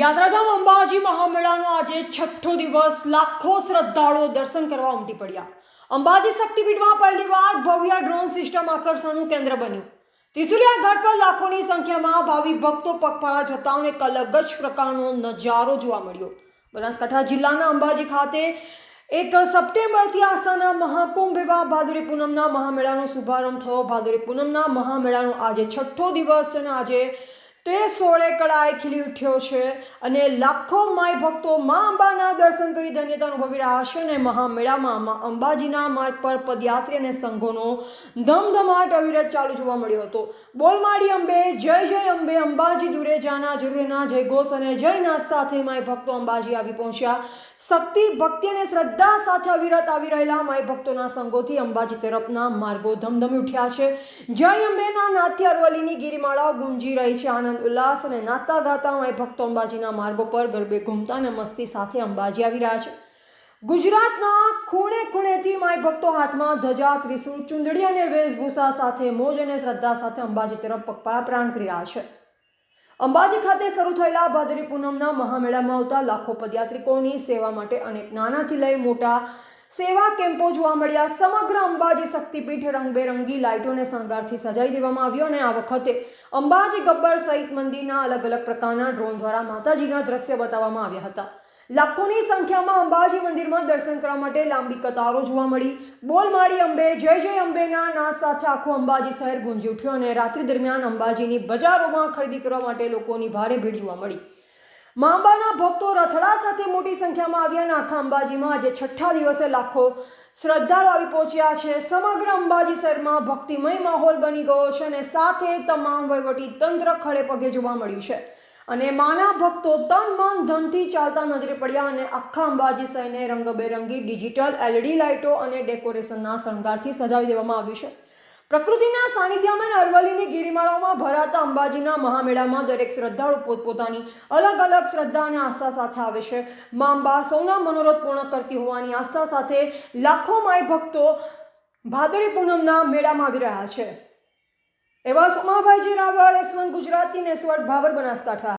યાત્રાધામ અંબાજી મહામેળાનો આજે છઠ્ઠો દિવસ લાખો શ્રદ્ધાળુઓ દર્શન કરવા ઉમટી પડ્યા. અંબાજી શક્તિપીઠમાં પહેલીવાર ભવ્ય ડ્રોન સિસ્ટમ આકર્ષણનું કેન્દ્ર બન્યું. ત્રિશુલિયા ઘાટ પર લાખોની સંખ્યામાં ભાવિ ભક્તો પગપાળા જતા અને એક અલગ જ પ્રકારનો નજારો જોવા મળ્યો. બનાસકાંઠા જિલ્લાના અંબાજી ખાતે એક સપ્ટેમ્બરથી આસ્થાના મહાકુંભ એવા ભાદુરી પૂનમના મહામેળાનો શુભારંભ થયો. ભાદુરી પૂનમના મહામેળાનો આજે છઠ્ઠો દિવસ છે અને આજે તે સોળે કળાએ ખીલી ઉઠ્યો છે અને લાખો માય ભક્તો મા અંબાના દર્શન કરી ધન્યતા અનુભવી રહ્યા છે અને મહામેળામાં મા અંબાજીના માર્ગ પર પદયાત્રી અને સંઘોનો ધમધમાટ અવિરત ચાલુ જોવા મળ્યો હતો. બોલમાડી અંબે, જય જય અંબે, અંબાજી દૂરે જાના જરૂરના જય ઘોષ અને જય નાથ સાથે માય ભક્તો અંબાજી આવી પહોંચ્યા. શક્તિ, ભક્તિ અને શ્રદ્ધા સાથે અવિરત આવી રહેલા માય ભક્તોના સંઘોથી અંબાજી તરફના માર્ગો ધમધમી ઉઠ્યા છે. જય અંબેના નાથથી અરવલ્લીની ગિરિમાળાઓ ગુંજી રહી છે. આનંદ ઉલ્લાસ અને નાતા ગાતા માય ભક્તો અંબાજીના માર્ગો પર ગરબે ઘૂમતા અને મસ્તી સાથે અંબાજી આવી રહ્યા છે. ગુજરાતના ખૂણે ખૂણેથી માય ભક્તો હાથમાં ધજા ત્રિશુલ ચુંદડી અને વેશભૂષા સાથે મોજ અને શ્રદ્ધા સાથે અંબાજી તરફ પગપાળા પ્રાણ કરી રહ્યા છે. અંબાજી ખાતે શરૂ થયેલા ભાદરી પૂનમના મહામેળામાં આવતા લાખો પદયાત્રિકોની સેવા માટે અનેક નાનાથી લઈ મોટા સેવા કેમ્પો જોવા મળ્યા. સમગ્ર અંબાજી શક્તિપીઠ રંગબેરંગી લાઇટોને શણગારથી સજાવી દેવામાં આવ્યો અને આ વખતે અંબાજી ગબ્બર સહિત મંદિરના અલગ અલગ પ્રકારના ડ્રોન દ્વારા માતાજીના દ્રશ્ય બતાવવામાં આવ્યા હતા. લાખોની સંખ્યામાં અંબાજી મંદિરમાં દર્શન કરવા માટે લાંબી કતારો જોવા મળી. બોલમાળી અંબે, જય જય અંબેના નાદ સાથે આખું અંબાજી શહેર ગુંજી ઉઠ્યું અને રાત્રિ દરમિયાન અંબાજીની બજારોમાં ખરીદી કરવા માટે લોકોની ભારે ભીડ જોવા મળી. મા અંબાના ભક્તો રથડા સાથે મોટી સંખ્યામાં આવ્યા અને આખા અંબાજીમાં આજે છઠ્ઠા દિવસે લાખો શ્રદ્ધાળુ આવી પહોંચ્યા છે. સમગ્ર અંબાજી શહેરમાં ભક્તિમય માહોલ બની ગયો છે અને સાથે તમામ વહીવટી તંત્ર ખડે પગે જોવા મળ્યું છે. અને માના ભક્તો તન મન ધનથી ચાલતા નજરે પડ્યા અને આખા અંબાજી શહેરને રંગબેરંગી ડિજિટલ એલઈડી લાઇટો અને ડેકોરેશનના શણગારથી સજાવી દેવામાં આવ્યું છે. પ્રકૃતિના સાનિધ્યમાં અરવલ્લીની ગિરિમાળાઓમાં ભરાતા અંબાજીના મહામેળામાં દરેક શ્રદ્ધાળુ પોતપોતાની અલગ અલગ શ્રદ્ધા અને આસ્થા સાથે આવે છે. મા અંબા સૌના મનોરથ પૂર્ણ કરતી હોવાની આસ્થા સાથે લાખો માય ભક્તો ભાદરી પૂનમના મેળામાં આવી રહ્યા છે. એવા સોમાભાઈજી રાવળ એસવન ગુજરાતી નેસવડ ભાવર બનાસકાંઠા